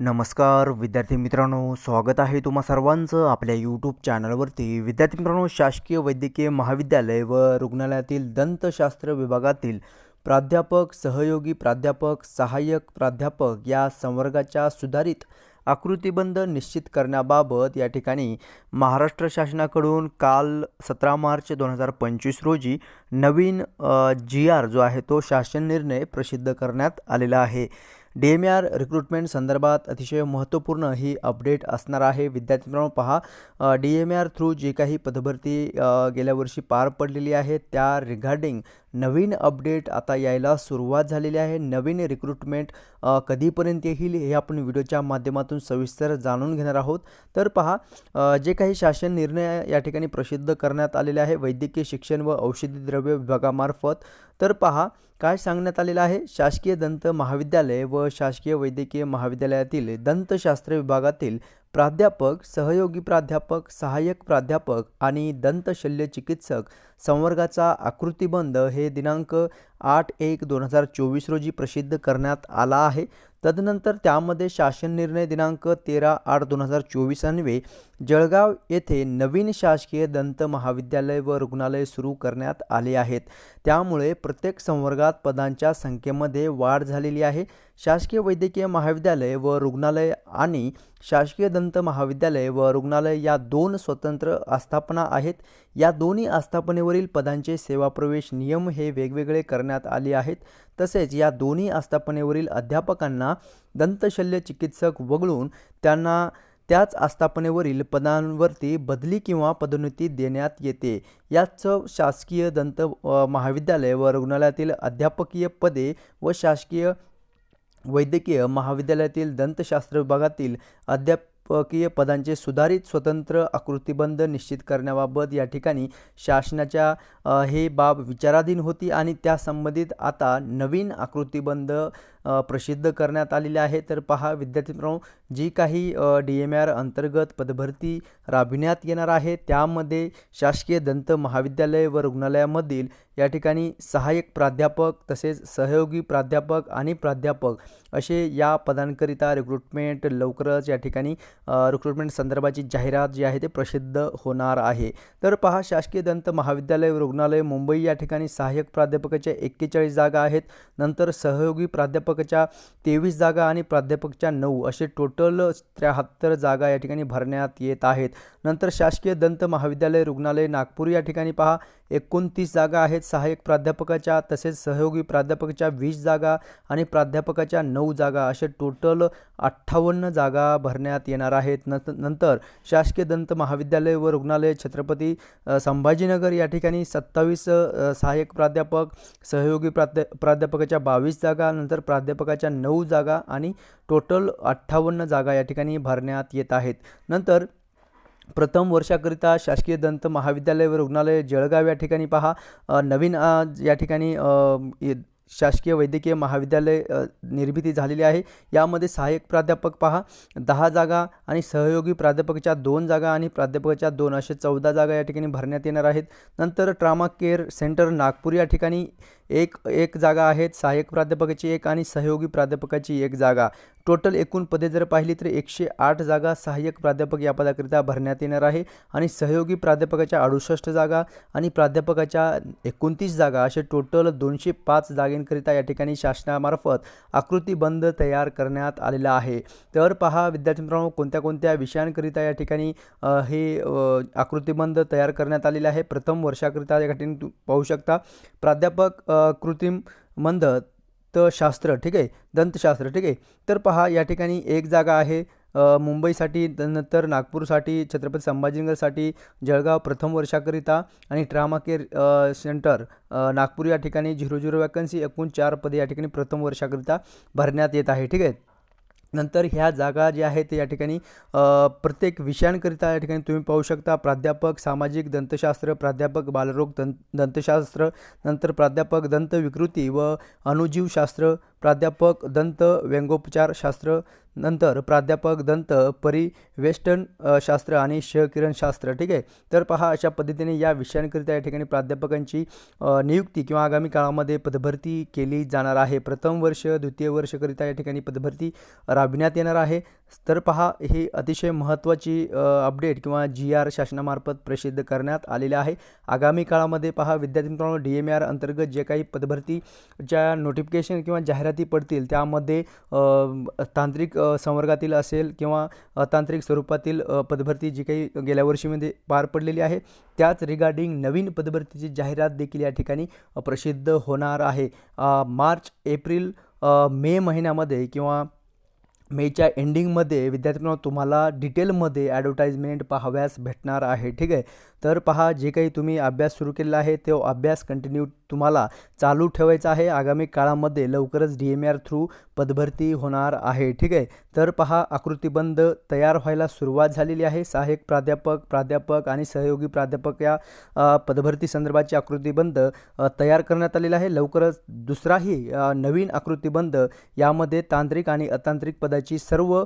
नमस्कार विद्यार्थी मित्रांनो स्वागत आहे तुम्हा सर्वांचं आपल्या यूट्यूब चॅनलवरती विद्यार्थी मित्रांनो शासकीय वैद्यकीय महाविद्यालय व रुग्णालयातील दंतशास्त्र विभागातील प्राध्यापक सहयोगी प्राध्यापक सहाय्यक प्राध्यापक या संवर्गाच्या सुधारित आकृतीबंध निश्चित करण्याबाबत या ठिकाणी महाराष्ट्र शासनाकडून काल सतरा मार्च दोन हजार पंचवीस रोजी नवीन जी आर जो आहे तो शासन निर्णय प्रसिद्ध करण्यात आलेला आहे. डी एम आर रिक्रुटमेंट संदर्भात अतिशय महत्त्वपूर्ण ही अपडेट असणार आहे. विद्यार्थी मित्रांनो पहा डी एम आर थ्रू जे काही पदभरती गेल्या वर्षी पार पडलेली आहे त्या रिगार्डिंग नवीन अपडेट आता यायला सुरुवात झालेली आहे. नवीन रिक्रुटमेंट कधीपर्यंत येईल हे आपण व्हिडिओच्या माध्यमातून सविस्तर जाणून घेणार आहोत. तर पहा जे काही शासन निर्णय या ठिकाणी प्रसिद्ध करण्यात आलेले आहे वैद्यकीय शिक्षण व औषधी द्रव्य विभागामार्फत. तर पहा काय सांगण्यात आलेलं आहे? शासकीय दंत महाविद्यालय व शासकीय वैद्यकीय महाविद्यालयातील दंतशास्त्र विभागातील प्राध्यापक सहयोगी प्राध्यापक सहाय्यक प्राध्यापक आणि दंतशल्य चिकित्सक संवर्गाचा आकृतिबंध हे दिनांक आठ एक दोन हजार चोवीस रोजी प्रसिद्ध करण्यात आला आहे. तदनंतर त्यामध्ये शासन निर्णय दिनांक तेरा आठ दोन हजार चोवीस अन्वे जळगाव येथे नवीन शासकीय दंत महाविद्यालय व रुग्णालय सुरू करण्यात आले आहेत. त्यामुळे प्रत्येक संवर्गात पदांच्या संख्येमध्ये वाढ झालेली आहे. शासकीय वैद्यकीय महाविद्यालय व रुग्णालय आणि शासकीय दंत महाविद्यालय व रुग्णालय या दोन स्वतंत्र आस्थापना आहेत. या दोन्ही आस्थापनेवरील पदांचे सेवाप्रवेश नियम हे वेगवेगळे करण्यात आले आहेत. तसेच या दोन्ही आस्थापनेवरील अध्यापकांना दंतशल्य चिकित्सक वगळून त्यांना त्याच आस्थापनेवरील पदांवरती बदली किंवा पदोन्नती देण्यात येते. याच शासकीय दंत महाविद्यालय व रुग्णालयातील अध्यापकीय पदे व शासकीय वैद्यकीय महाविद्यालयातील दंतशास्त्र विभागातील अध्यापकीय पदांचे सुधारित स्वतंत्र आकृतीबंध निश्चित करण्याबाबत या ठिकाणी शासनाच्या हे बाब विचाराधीन होती आणि त्या संबंधित आता नवीन आकृतीबंध प्रसिद्ध करण्यात आलेले आहे. तर पहा विद्यार्थी मित्रांनो जी काही डी एम आर अंतर्गत पदभरती राबविण्यात येणार आहे त्यामध्ये शासकीय दंत महाविद्यालय व रुग्णालयामधील या ठिकाणी सहाय्यक प्राध्यापक तसेच सहयोगी प्राध्यापक आणि प्राध्यापक असे या पदांकरिता रिक्रुटमेंट लवकरच या ठिकाणी रिक्रुटमेंट संदर्भाची जाहिरात जी आहे ते प्रसिद्ध होणार आहे. तर पहा शासकीय दंत महाविद्यालय रुग्णालय मुंबई या ठिकाणी सहाय्यक प्राध्यापकाच्या एक्केचाळीस जागा आहेत. नंतर सहयोगी प्राध्यापक प्राध्यापकाच्या तेवीस जागा आणि प्राध्यापकच्या नऊ असे टोटल त्र्याहत्तर जागा या ठिकाणी भरण्यात येत आहेत. नंतर शासकीय दंत महाविद्यालय रुग्णालय नागपूर या ठिकाणी पहा. एकोणतीस जागा आहेत. सहाय्यक प्राध्यापकाच्या तसेच सहयोगी प्राध्यापकाच्या वीस जागा आणि प्राध्यापकाच्या नऊ जागा. असे टोटल अठ्ठावन्न जागा भरण्यात येणार आहेत. नंत नंतर शासकीय दंत महाविद्यालय व रुग्णालय छत्रपती संभाजीनगर या ठिकाणी सत्तावीस सहाय्यक प्राध्यापक सहयोगी प्राध्या प्राध्यापकाच्या बावीस जागा नंतर प्राध्यापकाच्या नऊ जागा आणि टोटल अठ्ठावन्न जागा या ठिकाणी भरण्यात येत आहेत. नंतर प्रथम वर्षाकरिता शासकीय दंत महाविद्यालय व रुग्णालय जळगाव या ठिकाणी पहा. नवीन या ठिकाणी शासकीय वैद्यकीय महाविद्यालय निर्मिती झालेली आहे. यामध्ये सहाय्यक प्राध्यापक पहा. दहा जागा आणि सहयोगी प्राध्यापकाच्या दोन जागा आणि प्राध्यापकाच्या दोन असे चौदा जागा या ठिकाणी भरण्यात येणार आहेत. नंतर ट्रामा केअर सेंटर नागपूर या ठिकाणी एक एक जागा आहेत. सहाय्यक प्राध्यापकाची एक आणि सहयोगी प्राध्यापकाची एक जागा. टोटल एकूण पदे जर पाहिली तर एकशे आठ जागा सहाय्यक प्राध्यापक या पदाकरिता भरण्यात येणार आहे. आणि सहयोगी प्राध्यापकाच्या अडुसष्ट जागा आणि प्राध्यापकाच्या एकोणतीस जागा असे टोटल दोनशे पाच जागेंकरिता या ठिकाणी शासनामार्फत आकृतीबंध तयार करण्यात आलेला आहे. तर पहा विद्यार्थी मित्रांनो कोणत्या कोणत्या विषयांकरिता या ठिकाणी हे आकृतीबंध तयार करण्यात आलेले आहे? प्रथम वर्षाकरिता या ठिकाणी तू पाहू शकता. प्राध्यापक कृत्रिम मंद त शास्त्र ठीक आहे? दंतशास्त्र ठीक आहे? तर पहा या ठिकाणी एक जागा आहे मुंबईसाठी नंतर नागपूरसाठी छत्रपती संभाजीनगरसाठी जळगाव प्रथम वर्षाकरिता आणि ट्रामा केअर सेंटर नागपूर या ठिकाणी झिरो झिरो वॅकन्सी एकूण चार पदे या ठिकाणी प्रथम वर्षाकरिता भरण्यात येत आहे ठीक आहे? नंतर ह्या जागा ज्या आहेत ते या ठिकाणी प्रत्येक विषयांकरिता या ठिकाणी तुम्ही पाहू शकता. प्राध्यापक सामाजिक दंतशास्त्र प्राध्यापक बालरोग दं दंतशास्त्र नंतर प्राध्यापक दंतविकृती व अणुजीवशास्त्र प्राध्यापक दंत व्यंगोपचारशास्त्र नंतर प्राध्यापक दंत परी वेस्टर्न शास्त्र आणि क्षकिरणशास्त्र ठीक आहे? तर पहा अशा पद्धतीने या विषयांकरिता या ठिकाणी प्राध्यापकांची नियुक्ती किंवा आगामी काळामध्ये पदभरती केली जाणार आहे. प्रथम वर्ष द्वितीय वर्षकरिता या ठिकाणी पदभरती राबविण्यात येणार आहे. तर पहा ही अतिशय महत्त्वाची अपडेट किंवा जी आर शासनामार्फत प्रसिद्ध करण्यात आलेले आहे. आगामी काळामध्ये पहा विद्यार्थी मित्रांनो डी एम आर अंतर्गत जे काही पदभरतीच्या नोटिफिकेशन किंवा जाहिरात पडतील त्यामध्ये तांत्रिक संवर्गातील असेल किंवा तांत्रिक स्वरूपातील पदभरती जी काही गेल्या वर्षीमध्ये पार पडलेली आहे त्याच रिगार्डिंग नवीन पदभरतीची जाहिरात देखील या ठिकाणी प्रसिद्ध होणार आहे. मार्च एप्रिल मे महिन्यामध्ये किंवा मेच्या एंडिंगमध्ये विद्यार्थ्यांना तुम्हाला डिटेलमध्ये ॲडव्हर्टाईजमेंट पाहाव्यास भेटणार आहे. ठीक आहे? तर पहा जे काही तुम्ही अभ्यास सुरू केलेला आहे तो अभ्यास कंटिन्यू तुम्हाला चालू ठेवायचं आहे. आगामी काळामध्ये लवकरच डी एम आर थ्रू पदभरती होणार आहे. ठीक आहे? तर पहा आकृतीबंध तयार व्हायला सुरुवात झालेली आहे. सहाय्यक प्राध्यापक प्राध्यापक आणि सहयोगी प्राध्यापक या पदभरती संदर्भाची आकृतीबंध तयार करण्यात आलेला आहे. लवकरच दुसराही नवीन आकृतीबंध यामध्ये तांत्रिक आणि अतांत्रिक पदाची सर्व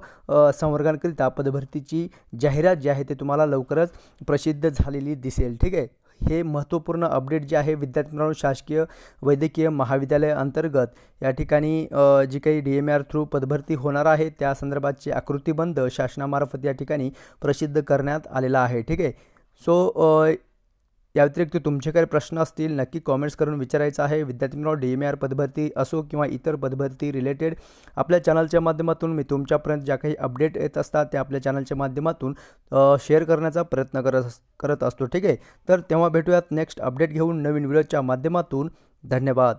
संवर्गांकरिता पदभरतीची जाहिरात जी आहे ते तुम्हाला लवकरच प्रसिद्ध झालेली दिसेल. ठीक आहे? हे महत्त्वपूर्ण अपडेट जे आहे विद्यार्थी मित्रांनो शासकीय वैद्यकीय महाविद्यालय अंतर्गत या ठिकाणी जी काही डी एम आर थ्रू पदभरती होणार आहे त्या संदर्भातची आकृतीबंध शासनामार्फत या ठिकाणी प्रसिद्ध करण्यात आलेला आहे. ठीक आहे? सो या व्यतिरिक्त तुमचे काही प्रश्न असतील नक्की कॉमेंट्स करून विचारायचं आहे. विद्यार्थी मित्रांनो डी एम आर पदभरती असो किंवा इतर पदभरती रिलेटेड आपल्या चॅनलच्या माध्यमातून मी तुमच्यापर्यंत ज्या काही अपडेट येत असतात त्या आपल्या चॅनलच्या माध्यमातून शेअर करण्याचा प्रयत्न करत अस- करत असतो. ठीक आहे? तर तेव्हा भेटूयात. नेक्स्ट अपडेट घेऊन नवीन व्हिडिओच्या माध्यमातून. धन्यवाद.